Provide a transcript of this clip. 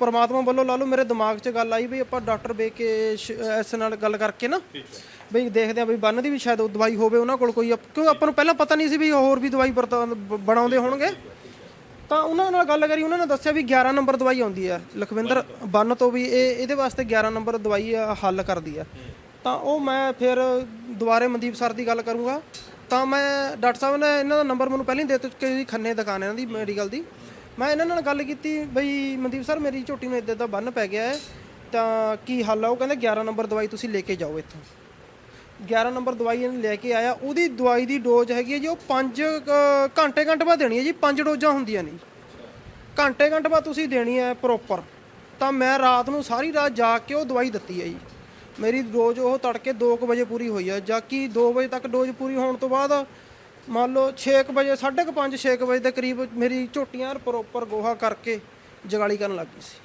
ਪ੍ਰਮਾਤਮਾ ਵੱਲੋਂ ਲਾ ਲਓ ਮੇਰੇ ਦਿਮਾਗ 'ਚ ਗੱਲ ਆਈ ਵੀ ਆਪਾਂ ਡਾਕਟਰ ਬੇ ਕੇ ਸ਼- ਐਸ ਨਾਲ ਗੱਲ ਕਰਕੇ ਨਾ ਬਈ ਦੇਖਦੇ ਆ ਵੀ ਬੰਨ ਦੀ ਵੀ ਸ਼ਾਇਦ ਉਹ ਦਵਾਈ ਹੋਵੇ ਉਹਨਾਂ ਕੋਲ ਕੋਈ ਕਿਉਂ ਆਪਾਂ ਨੂੰ ਪਹਿਲਾਂ ਪਤਾ ਨਹੀਂ ਸੀ ਵੀ ਹੋਰ ਵੀ ਦਵਾਈ ਬਣਾਉਂਦੇ ਹੋਣਗੇ। ਤਾਂ ਉਹਨਾਂ ਨਾਲ ਗੱਲ ਕਰੀ ਉਹਨਾਂ ਨੇ ਦੱਸਿਆ ਵੀ 11 ਨੰਬਰ ਦਵਾਈ ਆਉਂਦੀ ਆ ਲਖਵਿੰਦਰ ਬੰਨ ਤੋਂ ਵੀ ਇਹ ਇਹਦੇ ਵਾਸਤੇ 11 ਨੰਬਰ ਦਵਾਈ ਹੱਲ ਕਰਦੀ ਆ ਤਾਂ ਉਹ ਮੈਂ ਫਿਰ ਦੁਬਾਰੇ ਮਨਦੀਪ ਸਰ ਦੀ ਗੱਲ ਕਰੂੰਗਾ। ਤਾਂ ਮੈਂ ਡਾਕਟਰ ਸਾਹਿਬ ਨੇ ਇਹਨਾਂ ਦਾ ਨੰਬਰ ਮੈਨੂੰ ਪਹਿਲਾਂ ਹੀ ਦੇ ਚੁੱਕੇ ਸੀ ਖੰਨੇ ਦੁਕਾਨ ਇਹਨਾਂ ਦੀ ਮੈਡੀਕਲ ਦੀ। ਮੈਂ ਇਹਨਾਂ ਨਾਲ ਗੱਲ ਕੀਤੀ, ਬਈ ਮਨਦੀਪ ਸਰ, ਮੇਰੀ ਝੋਟੀ ਨੂੰ ਇੱਦਾਂ ਦਾ ਬੰਨ ਪੈ ਗਿਆ ਹੈ, ਤਾਂ ਕੀ ਹੱਲ ਆ? ਉਹ ਕਹਿੰਦਾ 11 ਨੰਬਰ ਦਵਾਈ ਤੁਸੀਂ ਲੈ ਕੇ ਜਾਓ ਇੱਥੋਂ। 11 ਨੰਬਰ ਦਵਾਈ ਇਹਨੂੰ ਲੈ ਕੇ ਆਇਆ, ਉਹਦੀ ਦਵਾਈ ਦੀ ਡੋਜ਼ ਹੈਗੀ ਹੈ ਜੀ, ਉਹ 5 ਘੰਟੇ ਘੰਟੇ ਬਾਅਦ ਦੇਣੀ ਹੈ ਜੀ 5 ਡੋਜ਼ਾਂ ਹੁੰਦੀਆਂ ਨੇ ਘੰਟੇ ਘੰਟੇ ਬਾਅਦ ਤੁਸੀਂ ਦੇਣੀ ਹੈ ਪ੍ਰੋਪਰ ਤਾਂ ਮੈਂ ਰਾਤ ਨੂੰ ਸਾਰੀ ਰਾਤ ਜਾ ਕੇ ਉਹ ਦਵਾਈ ਦਿੱਤੀ ਹੈ ਜੀ। ਮੇਰੀ ਡੋਜ਼ ਉਹ ਤੜਕੇ 2 ਵਜੇ ਪੂਰੀ ਹੋਈ ਹੈ, ਜਾਂ ਕਿ 2 ਵਜੇ ਤੱਕ ਡੋਜ਼ ਪੂਰੀ ਹੋਣ ਤੋਂ ਬਾਅਦ ਮੰਨ ਲਓ 6 ਵਜੇ 5:30 6 ਵਜੇ ਦੇ ਕਰੀਬ ਮੇਰੀ ਝੋਟੀਆਂ ਪ੍ਰੋਪਰ ਗੋਹਾ ਕਰਕੇ ਜਗਾਲੀ ਕਰਨ ਲੱਗ ਗਈ ਸੀ।